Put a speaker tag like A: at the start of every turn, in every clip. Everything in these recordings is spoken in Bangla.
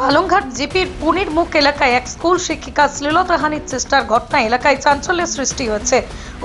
A: পালংঘাট জিপির পুনির মুখ এলাকায় এক স্কুল শিক্ষিকা শ্লীলতাহানির চেষ্টার ঘটনায় এলাকায় চাঞ্চল্যের সৃষ্টি হয়েছে।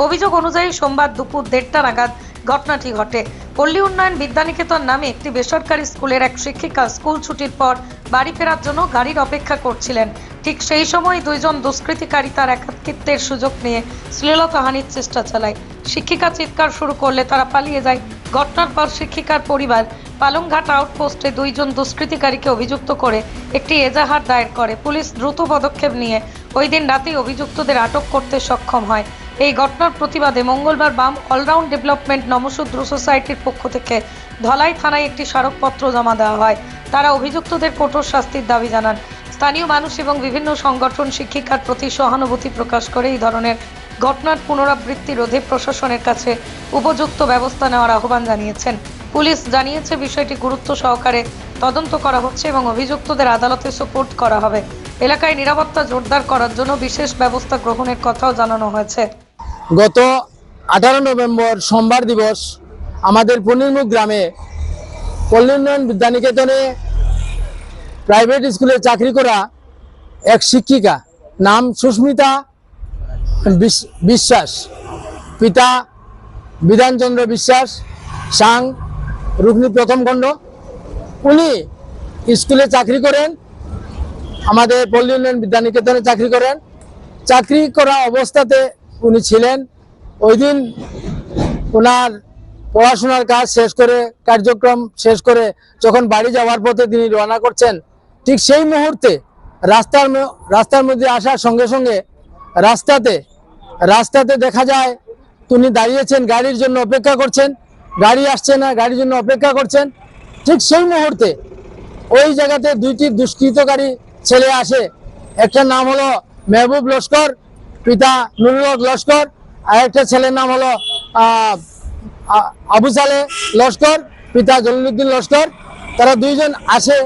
A: অভিযোগ অনুযায়ী সোমবার দুপুর দেড়টা নাগাদ ঘটনাটি ঘটে। পল্লী উন্নয়ন বিদ্যানিকেতন নামে একটি বেসরকারি স্কুলের এক শিক্ষিকা স্কুল ছুটির পর বাড়ি ফেরার জন্য গাড়ির অপেক্ষা করছিলেন। ঠিক সেই সময় দুইজন দুষ্কৃতিকারী তার একাকিত্বের সুযোগ নিয়ে শ্লীলতাহানির চেষ্টা চালায়। শিক্ষিকা চিৎকার শুরু করলে তারা পালিয়ে যায়। ঘটনার পর শিক্ষিকার পরিবার পালংঘাট আউটপোস্টে দুইজন দুষ্কৃতিকারীকে অভিযুক্ত করে একটি এজাহার দায়ের করে। পুলিশ দ্রুত পদক্ষেপ নিয়ে ওই দিন রাতেই অভিযুক্তদের আটক করতে সক্ষম হয়। এই ঘটনার প্রতিবাদে মঙ্গলবার বাম অলরাউন্ড ডেভেলপমেন্ট নমশূদ্র সোসাইটির পক্ষ থেকে ধলাই থানায় একটি স্মারকপত্র জমা দেওয়া হয়। তারা অভিযুক্তদের কঠোর শাস্তির দাবি জানান। স্থানীয় মানুষ এবং বিভিন্ন সংগঠন শিক্ষিকার প্রতি সহানুভূতি প্রকাশ করে এই ধরনের ঘটনার পুনরাবৃত্তি রোধে প্রশাসনের কাছে উপযুক্ত ব্যবস্থা নেওয়ার আহ্বান জানিয়েছেন। পুলিশ জানিয়েছে বিষয়টি গুরুত্ব সহকারে তদন্ত করা হচ্ছে এবং অভিযুক্তদের আদালতে সুপোর্ট করা হবে। এলাকায় নিরাপত্তা জোরদার করার জন্য বিশেষ ব্যবস্থা গ্রহণের কথাও জানানো হয়েছে।
B: গত আঠারো নভেম্বর সোমবার দিবস আমাদের পূর্ণিমুখ গ্রামে উন্নয়ন বিদ্যানিকেতনে প্রাইভেট স্কুলে চাকরি করা এক শিক্ষিকা নাম সুস্মিতা বিশ- বিশ্বাস, পিতা বিধানচন্দ্র বিশ্বাস, সাং রুকনি প্রথম খণ্ড। উনি স্কুলে চাকরি করেন, আমাদের পল্লী উন্নয়ন বিদ্যানিকেতনে চাকরি করেন। চাকরি করা অবস্থাতে উনি ছিলেন। ওই দিন ওনার পড়াশোনার কাজ শেষ করে, কার্যক্রম শেষ করে যখন বাড়ি যাওয়ার পথে তিনি রওনা করছেন, ঠিক সেই মুহূর্তে রাস্তার রাস্তার মধ্যে আসার সঙ্গে সঙ্গে রাস্তাতে রাস্তাতে দেখা যায় তিনি দাঁড়িয়েছেন, গাড়ির জন্য অপেক্ষা করছেন। গাড়ি আসছে না, গাড়ির জন্য অপেক্ষা করছেন। ঠিক সেই মুহূর্তে ওই জায়গাতে দুইটি দুষ্কৃতকারী ছেলে আসে। একটা নাম হলো মেহবুব লস্কর, পিতা নুরুল লস্কর, আর একটা ছেলের নাম হলো আবু সালে লস্কর, পিতা জলিলুদ্দিন লস্কর। তারা দুইজন আসে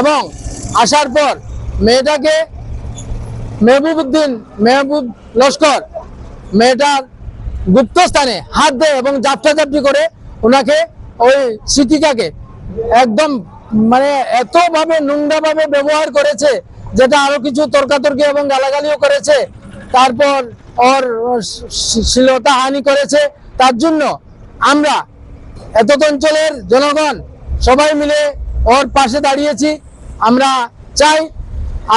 B: এবং আসার পর মেয়েটাকে মেহবুব উদ্দিন, মেহবুব লস্কর, মেয়েটার গুপ্তস্থানে হাত দেয় এবং জাপটাজাপটি করে ওনাকে, ওই শিক্ষিকাকে একদম মানে এতভাবে নোংরাভাবে ব্যবহার করেছে, যেটা আরও কিছু তর্কাতর্কি এবং গালাগালিও করেছে, তারপর ওর শ্লীলতা হানি করেছে। তার জন্য আমরা এত অঞ্চলের জনগণ সবাই মিলে ওর পাশে দাঁড়িয়েছি। আমরা চাই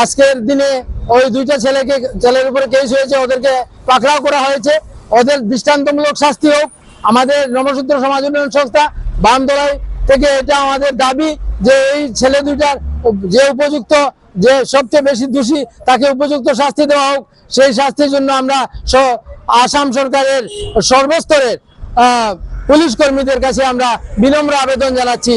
B: আজকের দিনে ওই দুইটা ছেলেকে, ছেলের উপরে কেস হয়েছে, ওদেরকে পাকড়াও করা হয়েছে। ওদের দৃষ্টান্তমূলক শাস্তি হোক আমাদের নমসূত্র সমাজ উন্নয়ন সংস্থা বামদলাই থেকে এটা আমাদের দাবি যে এই ছেলে দুইটার যে উপযুক্ত, যে সবচেয়ে বেশি দোষী তাকে উপযুক্ত শাস্তি দেওয়া হোক। সেই শাস্তির জন্য আমরা আসাম সরকারের সর্বস্তরের পুলিশ কর্মীদের কাছে আমরা বিনম্র আবেদন জানাচ্ছি।